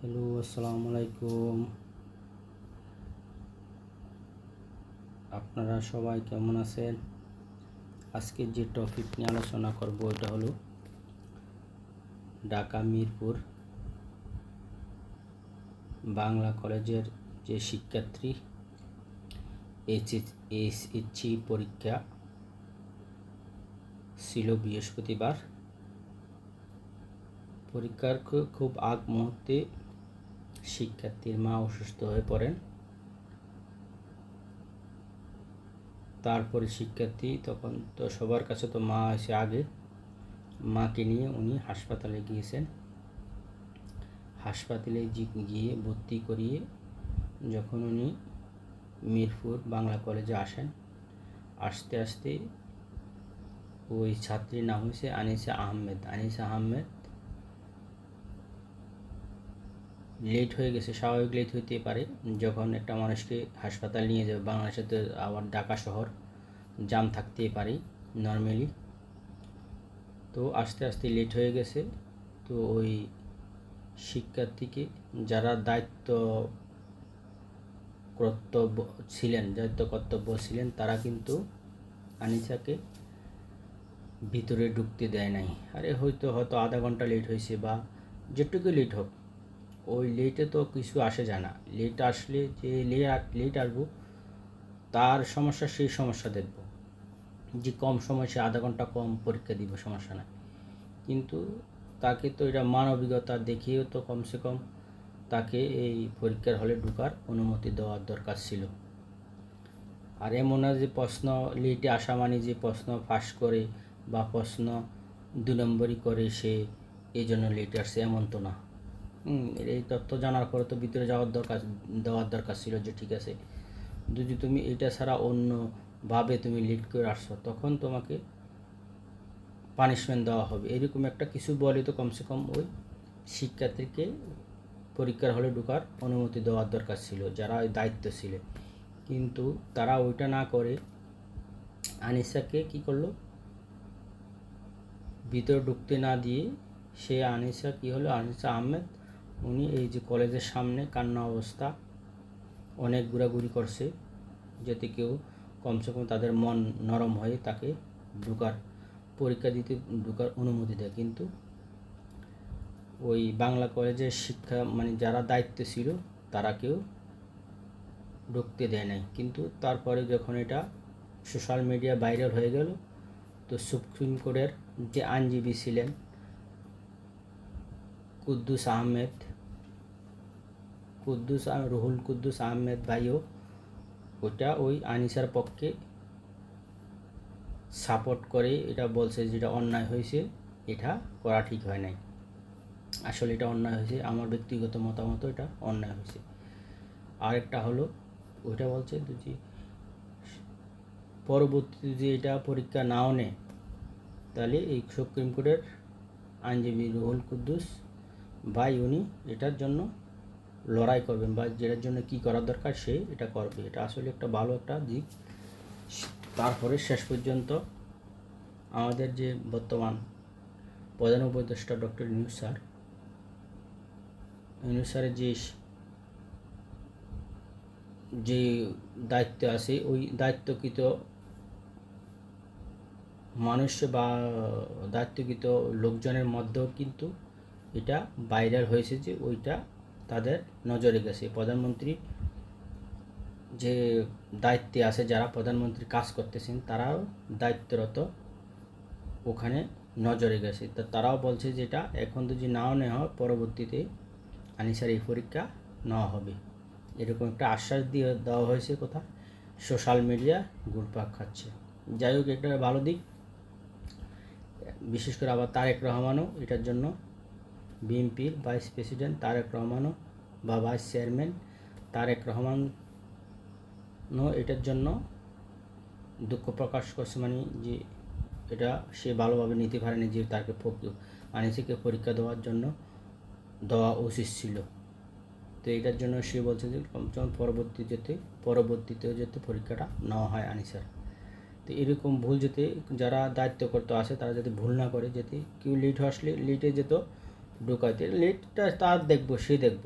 Hello আসসালামু আলাইকুম আপনারা সবাই কেমন আছেন? আজকে যে টপিক নিয়ে আলোচনা করব, এটা হলো ঢাকা, মিরপুর বাংলা কলেজের যে শিক্ষার্থী এইচএসসি পরীক্ষা ছিল বৃহস্পতিবার। পরীক্ষার খুব আগ মুহূর্তে শিক্ষার্থীর মা অসুস্থ হয়ে পড়েন। তারপরে শিক্ষার্থী তখন তো সবার কাছে তো মা এসে আগে। মাকে নিয়ে উনি হাসপাতালে গিয়েছেন। হাসপাতালে গিয়ে ভর্তি করিয়ে যখন উনি মিরপুর বাংলা কলেজে আসেন, আসতে আসতে ওই ছাত্রীর নাম হয়েছে আনিসা আহমেদ। আনিসা আহমেদ লেট হয়ে গেছে, স্বাভাবিক লেট হইতে পারে। যখন একটা মানুষকে হাসপাতাল নিয়ে যাবে, বাংলাদেশে তো আবার ঢাকা শহর জাম থাকতেই পারে নর্মালি তো আস্তে আস্তে লেট হয়ে গেছে। তো ওই শিক্ষার্থীকে যারা দায়িত্ব কর্তব্য ছিলেন দায়িত্ব কর্তব্য ছিলেন, তারা কিন্তু আনিসাকে ভিতরে ঢুকতে দেয় নাই। আরে হয়তো হয়তো আধা ঘণ্টা লেট হয়েছে বা যেটুকু লেট হোক। ওই লেটে তো কিছু আসে যায় না। লেট আসলে যে লেট আসব, তার সমস্যা সেই সমস্যা দেখব। যে কম সময় সে আধা ঘণ্টা কম পরীক্ষা দিব, সমস্যা নাই। কিন্তু তাকে তো এটা মানবিকতা দেখিয়েও তো কমসে কম তাকে এই পরীক্ষার হলে ঢোকার অনুমতি দেওয়ার দরকার ছিল। আর এমন না যে প্রশ্ন লেটে আসা মানে যে প্রশ্ন ফাঁস করে বা প্রশ্ন দু নম্বরই করে সে এই জন্য লেটে আসছে এমন তো না। এই তথ্য জানার পরে তো ভিতরে যাওয়ার দরকার, দেওয়ার দরকার ছিল যে ঠিক আছে, যদি তুমি এটা ছাড়া অন্যভাবে তুমি লিড করে আসছো, তখন তোমাকে পানিশমেন্ট দেওয়া হবে। এরকম একটা কিছু বলে তো কমসে কম ওই শিক্ষার্থীকে পরীক্ষার হলে ঢোকার অনুমতি দেওয়ার দরকার ছিল, যারা ওই দায়িত্ব ছিল। কিন্তু তারা ওইটা না করে আনিসাকে কি করল? ভিতরে ঢুকতে না দিয়ে সে আনিসা কি হলো? আনিসা আহমেদ উনি এই যে কলেজের সামনে কান্না অবস্থা, অনেক ঘোরাঘুরি করছে, যাতে কেউ কমসে কম তাদের মন নরম হয়ে তাকে ঢোকার পরীক্ষা দিতে, ঢোকার অনুমতি দেয়। কিন্তু ওই বাংলা কলেজের শিক্ষা মানে যারা দায়িত্ব ছিল, তারা কেউ ঢুকতে দেয় নাই। কিন্তু তারপরে যখন এটা সোশ্যাল মিডিয়া ভাইরাল হয়ে গেল, তো সুপ্রিম কোর্টের যে আইনজীবী ছিলেন, কুদ্দুস আহমেদ কুদ্দুস রুহুল কুদ্দুস আহমেদ ভাইও ওটা ওই আনিসার পক্ষে সাপোর্ট করে এটা বলছে যেটা অন্যায় হয়েছে, এটা করা ঠিক হয় নাই। আসলে এটা অন্যায় হয়েছে, আমার ব্যক্তিগত মতামত এটা অন্যায় হয়েছে। আরেকটা হলো, ওইটা বলছে যে পরবর্তীতে যে এটা পরীক্ষা নাও নেয় তাহলে এই সুপ্রিম কোর্টের আইনজীবী রুহুল কুদ্দুস ভাই উনি এটার জন্য লড়াই করবেন বা যেটার জন্য কি করার দরকার সে এটা করবে। এটা আসলে একটা ভালো একটা দিক। তারপরে শেষ পর্যন্ত আমাদের যে বর্তমান প্রধান উপদেষ্টা ডক্টর ইউনুস স্যার, ইউনুস স্যারের যে যে দায়িত্ব আছে, ওই দায়িত্বকৃত মানুষ বা দায়িত্বকৃত লোকজনের মধ্যেও কিন্তু এটা ভাইরাল হয়েছে যে ওইটা তাদের নজরে গেছে প্রধানমন্ত্রী যে দায়িত্বে আছে, যারা প্রধানমন্ত্রী কাজ করতেছেন, তারাও দায়িত্বরত ওখানে নজরে গেছে তো তারাও বলছে যেটা এখন যদি নাও নেওয়া হয়, পরবর্তীতে আনিসার এই পরীক্ষা নেওয়া হবে। এরকম একটা আশ্বাস দিয়ে দেওয়া হয়েছে কোথা। সোশ্যাল মিডিয়া ঘুরপাক খাচ্ছে। যাই হোক এটা ভালো দিক। বিশেষ করে আবার তারেক রহমানও এটার জন্য বিএনপির ভাইস প্রেসিডেন্ট তারেক রহমানও বা ভাইস চেয়ারম্যান তারেক রহমানও এটার জন্য দুঃখ প্রকাশ করছে মানে যে এটা সে ভালোভাবে নিতে পারেনি যে তাকে আনিসিকে পরীক্ষা দেওয়ার জন্য দেওয়া উচিত ছিল। তো এটার জন্য সে বলছে যে কমসে কম পরবর্তী যেতে, পরবর্তীতেও যাতে পরীক্ষাটা নেওয়া হয় আনিসার তো এরকম ভুল যেতে যারা দায়িত্ব করতে আসে তারা যাতে ভুল না করে, যাতে কেউ লেট আসলে লেটে যেত ঢুকাইতে লেটটা তার দেখব সে দেখব।